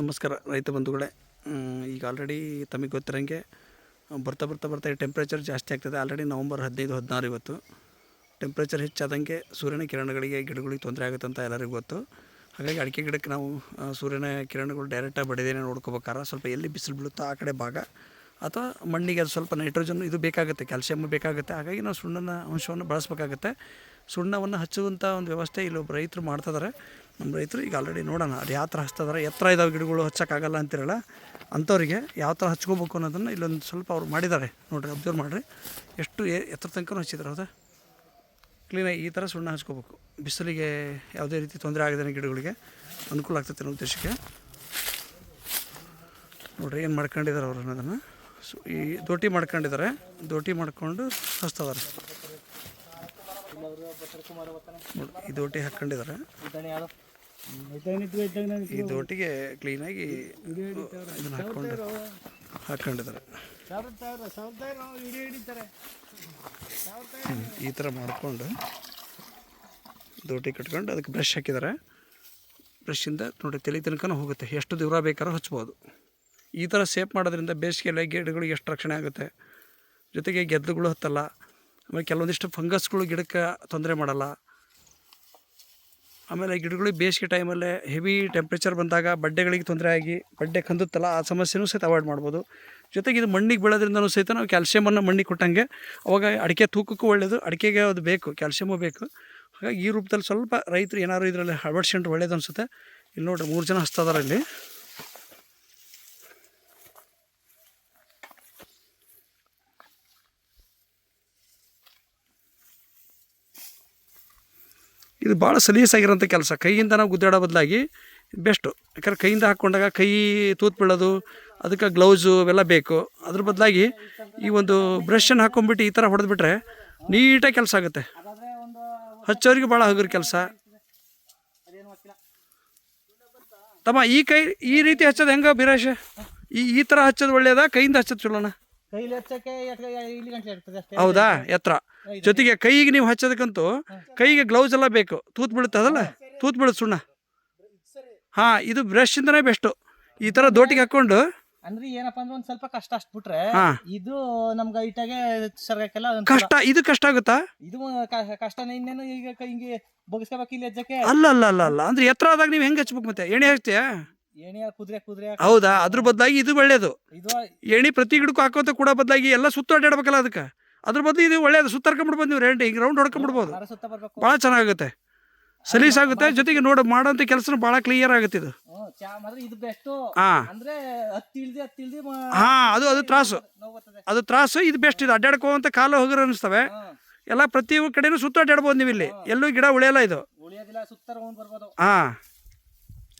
ನಮಸ್ಕಾರ ರೈತ ಬಂಧುಗಳೇ. ಈಗ ಆಲ್ರೆಡಿ ತಮಗೆ ಗೊತ್ತಿರೋಂಗೆ, ಬರ್ತಾ ಬರ್ತಾ ಬರ್ತಾ ಟೆಂಪ್ರೇಚರ್ ಜಾಸ್ತಿ ಆಗ್ತದೆ. ಆಲ್ರೆಡಿ ನವಂಬರ್ ಹದಿನೈದು, ಹದಿನಾರು ಇವತ್ತು. ಟೆಂಪ್ರೇಚರ್ ಹೆಚ್ಚಾದಂಗೆ ಸೂರ್ಯನ ಕಿರಣಗಳಿಗೆ ಗಿಡಗಳಿಗೆ ತೊಂದರೆ ಆಗುತ್ತೆ ಅಂತ ಎಲ್ಲರಿಗೂ ಗೊತ್ತು. ಹಾಗಾಗಿ ಅಡಿಕೆ ಗಿಡಕ್ಕೆ ನಾವು ಸೂರ್ಯನ ಕಿರಣಗಳು ಡೈರೆಕ್ಟಾಗಿ ಬಡಿದೇನೆ ನೋಡ್ಕೋಬೇಕಾರ ಸ್ವಲ್ಪ ಎಲ್ಲಿ ಬಿಸಿಲು ಬೀಳುತ್ತೋ ಆ ಕಡೆ ಭಾಗ, ಅಥವಾ ಮಣ್ಣಿಗೆ ಅದು ಸ್ವಲ್ಪ ನೈಟ್ರೋಜನ್ ಇದು ಬೇಕಾಗುತ್ತೆ ಕ್ಯಾಲ್ಸಿಯಮ್ ಬೇಕಾಗುತ್ತೆ. ಹಾಗಾಗಿ ನಾವು ಸುಣ್ಣನ, ಅಂಶವನ್ನು ಬಳಸಬೇಕಾಗುತ್ತೆ. ಸುಣ್ಣವನ್ನು ಹಚ್ಚುವಂಥ ಒಂದು ವ್ಯವಸ್ಥೆ ಇಲ್ಲೊಬ್ಬ ರೈತರು ಮಾಡ್ತಿದ್ದಾರೆ ನಮ್ಮ ರೈತರು ಈಗ ಆಲ್ರೆಡಿ ನೋಡೋಣ, ಅದು ಯಾವ ಥರ ಹಚ್ತಿದಾರೆ, ಎತ್ತರ ಇದಾವೆ ಗಿಡಗಳು ಹಚ್ಚೋಕ್ಕಾಗಲ್ಲ ಅಂತಿರಲ್ಲ, ಅಂಥವ್ರಿಗೆ ಯಾವ ಥರ ಹಚ್ಕೋಬೇಕು ಅನ್ನೋದನ್ನು ಇಲ್ಲೊಂದು ಸ್ವಲ್ಪ ಅವ್ರು ಮಾಡಿದ್ದಾರೆ ನೋಡಿರಿ ಅಬ್ಸರ್ವ್ ಮಾಡಿರಿ. ಎಷ್ಟು ಎತ್ತರ ತನಕ ಹಚ್ಚಿದ್ದಾರೆ ಹೌದಾ? ಕ್ಲೀನಾಗಿ ಈ ಥರ ಸುಣ್ಣ ಹಚ್ಕೋಬೇಕು. ಬಿಸಿಲಿಗೆ ಯಾವುದೇ ರೀತಿ ತೊಂದರೆ ಆಗದೇ ಗಿಡಗಳಿಗೆ ಅನುಕೂಲ ಆಗ್ತೈತೆ ಅನ್ನೋ ಉದ್ದೇಶಕ್ಕೆ. ನೋಡಿರಿ, ಏನು ಮಾಡ್ಕೊಂಡಿದ್ದಾರೆ ಅವರು ಅನ್ನೋದನ್ನು. ಸೊ, ಈ ದೋಟಿ ಮಾಡ್ಕೊಂಡಿದ್ದಾರೆ ದೋಟಿ ಮಾಡಿಕೊಂಡು ಹಚ್ತಿದ್ದಾರೆ ಈ ದೋಟಿ ಹಾಕ್ಕೊಂಡಿದಾರೆ ಈ ದೋಟಿಗೆ ಕ್ಲೀನಾಗಿ ಆಗಿ ಹಾಕ್ಕೊಂಡು ಹಾಕ್ಕೊಂಡಿದ್ದಾರೆ. ಈ ಥರ ಮಾಡಿಕೊಂಡು ದೋಟಿ ಕಟ್ಕೊಂಡು ಅದಕ್ಕೆ ಬ್ರಷ್ ಹಾಕಿದ್ದಾರೆ. ಬ್ರಷಿಂದ ನೋಡಿ ತಲೆ ತನಕ ಹೋಗುತ್ತೆ. ಎಷ್ಟು ದೂರ ಬೇಕಾದ್ರೂ ಹಚ್ಬೋದು. ಈ ಥರ ಸೇಪ್ ಮಾಡೋದ್ರಿಂದ ಬೇಸಿಗೆಯಲ್ಲಿ ಗಿಡಗಳಿಗೆ ಎಷ್ಟು ರಕ್ಷಣೆ ಆಗುತ್ತೆ. ಜೊತೆಗೆ ಗೆದ್ದುಗಳು ಹತ್ತಲ್ಲ. ಆಮೇಲೆ ಕೆಲವೊಂದಿಷ್ಟು ಫಂಗಸ್ಗಳು ಗಿಡಕ್ಕೆ ತೊಂದರೆ ಮಾಡಲ್ಲ. ಆಮೇಲೆ ಗಿಡಗಳಿಗೆ ಬೇಸಿಗೆ ಟೈಮಲ್ಲೇ ಹೆವಿ ಟೆಂಪ್ರೇಚರ್ ಬಂದಾಗ ಬಡ್ಡೆಗಳಿಗೆ ತೊಂದರೆ ಆಗಿ ಬಡ್ಡೆ ಕಂದುತ್ತಲ್ಲ, ಆ ಸಮಸ್ಯೆನೂ ಸಹಿತ ಅವಾಯ್ಡ್ ಮಾಡ್ಬೋದು. ಜೊತೆಗೆ ಇದು ಮಣ್ಣಿಗೆ ಬೀಳೋದ್ರಿಂದನೂ ಸಹಿತ ನಾವು ಕ್ಯಾಲ್ಸಿಯಮನ್ನು ಮಣ್ಣಿಗೆ ಕೊಟ್ಟಂಗೆ ಅವಾಗ ಅಡಿಕೆ ತೂಕಕ್ಕೂ ಒಳ್ಳೆಯದು ಅಡಿಕೆಗೆ ಅದು ಬೇಕು ಕ್ಯಾಲ್ಸಿಯಮು ಬೇಕು. ಹಾಗಾಗಿ ಈ ರೂಪದಲ್ಲಿ ಸ್ವಲ್ಪ ರೈತರು ಏನಾದ್ರು ಇದರಲ್ಲಿ ಅಳವಡಿಸ್ಕೊಂಡ್ರೆ ಒಳ್ಳೇದು ಅನಿಸುತ್ತೆ. ಇಲ್ಲಿ ನೋಡಿರಿ ಮೂರು ಜನ ಹಚ್ತದಾರ ಇಲ್ಲಿ. ಇದು ಭಾಳ ಸಲೀಸಾಗಿರೋಂಥ ಕೆಲಸ. ಕೈಯಿಂದ ನಾವು ಗುದ್ದಾಡೋ ಬದಲಾಗಿ ಬೆಸ್ಟು. ಯಾಕಂದ್ರೆ ಕೈಯಿಂದ ಹಾಕ್ಕೊಂಡಾಗ ಕೈ ತೂತು ಬೀಳೋದು, ಅದಕ್ಕೆ ಗ್ಲೌಸು ಅವೆಲ್ಲ ಬೇಕು. ಅದ್ರ ಬದಲಾಗಿ ಈ ಒಂದು ಬ್ರಷನ್ನು ಹಾಕ್ಕೊಂಬಿಟ್ಟು ಈ ಥರ ಹೊಡೆದ್ಬಿಟ್ರೆ ನೀಟಾಗಿ ಕೆಲಸ ಆಗುತ್ತೆ. ಹಚ್ಚೋರಿಗೆ ಭಾಳ ಹಗುರ ಕೆಲಸ. ತಮ್ಮ ಈ ಕೈ ಈ ರೀತಿ ಹಚ್ಚೋದು ಹೆಂಗೆ ಬಿರಾಶ ಈ ಈ ಥರ ಹಚ್ಚೋದು ಒಳ್ಳೆಯದ ಕೈಯಿಂದ ಹಚ್ಚೋದು ಚಲೋನಾ? ಕೈಲಿ ಹಚ್ಚಕ್ಕೆ ಎಟ್ಟ- ಇಲ್ಲಿ ಗಂಟೆ ಇರ್ತದೆ ಅಷ್ಟೇ. ಹೌದಾ? ಎತ್ತರ. ಜೊತೆಗೆ ಕೈಗೆ ನೀವು ಹಚ್ಚೋದಕ್ಕಂತೂ ಕೈಗೆ ಗ್ಲೌಸ್ ಎಲ್ಲ ಬೇಕು. ತೂತ್ ಬೀಳುತ್ತೆ ಅದಲ್ಲ? ತೂತ್ ಬೀಳುತ್ತೆ ಸುಣ್ಣ. ಹಾಂ ಇದು ಬ್ರಷ್ ಇಂದನೇ ಬೆಸ್ಟು ಈ ಥರ ದೋಟಿಗೆ ಹಾಕ್ಕೊಂಡು ಅಂದ್ರೆ ಏನಪ್ಪಾ ಅಂದ್ರೆ ಒಂದ್ ಸ್ವಲ್ಪ ಕಷ್ಟ ಅಷ್ಟ್ ಬಿಟ್ರೆ ಹಾ. ಇದು ನಮ್ಗೆ ಐಟಾಗೆ ಸರ್ಗಕ್ಕೆಲ್ಲ. ಕಷ್ಟ ಇದು ಕಷ್ಟ ಆಗುತ್ತಾ? ಇದು ಕ- ಕಷ್ಟನೇ ಇನ್ನೇನು ಈಗ ಕೈ ಹಿಂಗೆ ಬಗ್ಸ್ಕೋಬೇಕು ಇಲ್ಲಿ ಹೆಜ್ಜಕ್ಕೆ ಅಲ್ಲ ಅಲ್ಲ ಅಲ್ಲ ಅಲ್ಲ ಅಂದ್ರೆ ಎತ್ತರ ಆದಾಗ ನೀವು ಹೆಂಗೆ ಹಚ್ಬೇಕು ಮತ್ತೆ? ಎಣ್ಣೆ ಕುದುರೆ ಹೌದಾ? ಅದ್ರ ಬದಲಾಗಿ ಇದು ಒಳ್ಳೇದು. ಎಣ್ಣೆ ಪ್ರತಿ ಗಿಡಕ್ಕೂ ಹಾಕೋತ ಕೂಡ ಬದಲಾಗಿ ಎಲ್ಲ ಸುತ್ತ ಅಡ್ಡಾಡ್ಬೇಕಲ್ಲ ಅದಕ್ಕೆ? ಅದ್ರ ಬದಲು ಇದು ಒಳ್ಳೇದು. ಸುತ್ತರ್ಕೊಂಡ್ಬಿಡ್ಬೋದು ನೀವು ರೆಂಟ್. ಹಿಂಗೆ ರೌಂಡ್ ಹೊಡ್ಕೊಂಡ್ಬಿಡ್ಬೋದು ಸುತ್ತ ಭಾಳ ಚೆನ್ನಾಗುತ್ತೆ. ಸಲೀಸಾಗುತ್ತೆ ಜೊತೆಗೆ ನೋಡು ಮಾಡೋಂಥ ಕೆಲಸ ಭಾಳ ಕ್ಲಿಯರ್ ಆಗುತ್ತೆ ಇದು. ಹಾಂ. ಹಾಂ ಅದು ಅದು ತ್ರಾಸು. ಅದು ತ್ರಾಸು ಇದು ಬೆಸ್ಟ್ ಇದು ಅಡ್ಡಾಡ್ಕೋವಂತ ಕಾಲು ಹೋಗರು ಅನಿಸ್ತವೆ. ಎಲ್ಲ ಪ್ರತಿ ಕಡೆನೂ ಸುತ್ತ ಅಡ್ಡಾಡ್ಬೋದು ನೀವು ಇಲ್ಲಿ ಎಲ್ಲೂ ಗಿಡ ಉಳಿಯಲ್ಲ ಇದು. ಸುತ್ತ ಹಾಂ.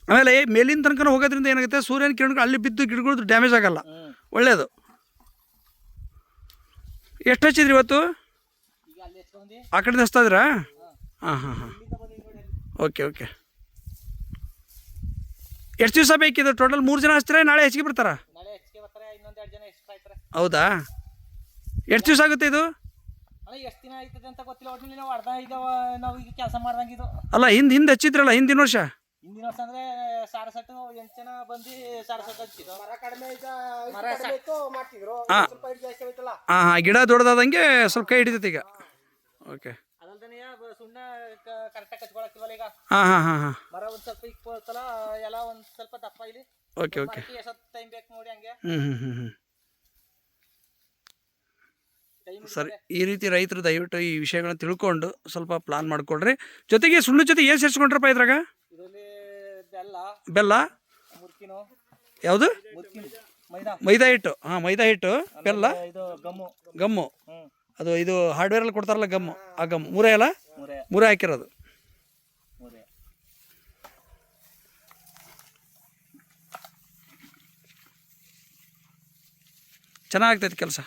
ಆಮೇಲೆ ಮೇಲಿನ ತನಕ ಹೋಗೋದ್ರಿಂದ ಏನಾಗುತ್ತೆ? ಸೂರ್ಯನ ಕಿರಣಗಳು ಅಲ್ಲಿ ಬಿದ್ದು ಗಿಡಗಳದ್ದು ಡ್ಯಾಮೇಜ್ ಆಗಲ್ಲ. ಒಳ್ಳೆಯದು ಎಷ್ಟು ಹಚ್ಚಿದ್ರಿ ಇವತ್ತು? ಆ ಕಡೆ ಹಚ್ತಾ ಇದ್ರಾ ಹಾಂ ಹಾಂ ಹಾಂ. Okay okay. ಎಷ್ಟು ದಿವಸ ಬೇಕಿದು ಟೋಟಲ್ ಮೂರು ಜನ ಹಚ್ತೀರಾ? ನಾಳೆ ಹೆಚ್ಚಿಗೆ ಬರ್ತಾರಾ? ಹೌದಾ? ಎಷ್ಟು ದಿವಸ ಆಗುತ್ತೆ ಇದು? ಅಲ್ಲ, ಹಿಂದೆ ಹಿಂದೆ ಹಚ್ಚಿದ್ರಲ್ಲ, ಹಿಂದಿನ ವರ್ಷ? ಹಿಂದಿನ ವರ್ಷ ಅಂದ್ರೆ ಸಾರಸಟ್ಟು ಎಂಟು ಜನ ಬಂದು ಸಾರಸಟ್ಟು ಹಚ್ಚಿದ್ದು ಮರ ಕಡಿಮೆ ಈಗ ಮರ ಮಾಡ್ತಿದ್ರು. ಹಾಂ. ಸ್ವಲ್ಪ ಜಾಸ್ತಿ ಹೋಯ್ತಲ್ಲ ಹಾಂ ಹಾಂ ಗಿಡ ದೊಡ್ಡದಾದಂಗೆ ಸ್ವಲ್ಪ ಕೈ ಹಿಡಿತೈತೆ ಈಗ. ಓಕೆ ಅದಲ್ದನೆ ಸುಣ್ಣ ಕರೆಕ್ಟಾಗಿ ಕಚ್ಕೊಳಕ್ತಿವಲ್ಲ ಈಗ? ಹಾಂ ಹಾಂ ಹಾಂ ಹಾಂ. ಮರ ಒಂದ್ ಸ್ವಲ್ಪ ಹೋಗ್ತಲ್ಲ ಎಲ್ಲ ಒಂದ್ ಸ್ವಲ್ಪ ದಪ್ಪ ಇಲ್ಲಿ. ಓಕೆ ಓಕೆ ಮರಕ್ಕೆ ಎಷ್ಟೊತ್ತು ಟೈಮ್ ಬೇಕು ನೋಡಿ ಹಂಗೆ. ಹ್ಞೂ ಹ್ಞೂ ಹ್ಞೂ ಹ್ಞೂ ಟೈಮ್ ಸರಿ ಈ ರೀತಿ ರೈತರು ದಯವಿಟ್ಟು ಈ ವಿಷಯಗಳನ್ನ ತಿಳ್ಕೊಂಡು ಸ್ವಲ್ಪ ಪ್ಲಾನ್ ಮಾಡಿಕೊಡ್ರಿ ಜೊತೆಗೆ ಸುಳ್ಳು ಜೊತೆ ಏನು ಸೇರಿಸ್ಕೊಂಡ್ರಪ್ಪ ಇದ್ರಾಗ? ಬೆಲ್ಲ? ಯಾವುದು? ಮೈದಾ. ಹಿಟ್ಟು. ಹಾಂ ಮೈದಾ ಹಿಟ್ಟು ಬೆಲ್ಲ ಗಮ್ಮು. ಗಮ್ಮು. ಅದು ಇದು ಹಾರ್ಡ್ವೇರಲ್ಲಿ ಕೊಡ್ತಾರಲ್ಲ ಗಮ್ಮು ಆ ಗಮ್ಮು. ಮೂರೇ ಅಲ್ಲ? ಮೂರೇ. ಹಾಕಿರೋದು. ಚೆನ್ನಾಗ್ತೈತೆ ಕೆಲಸ.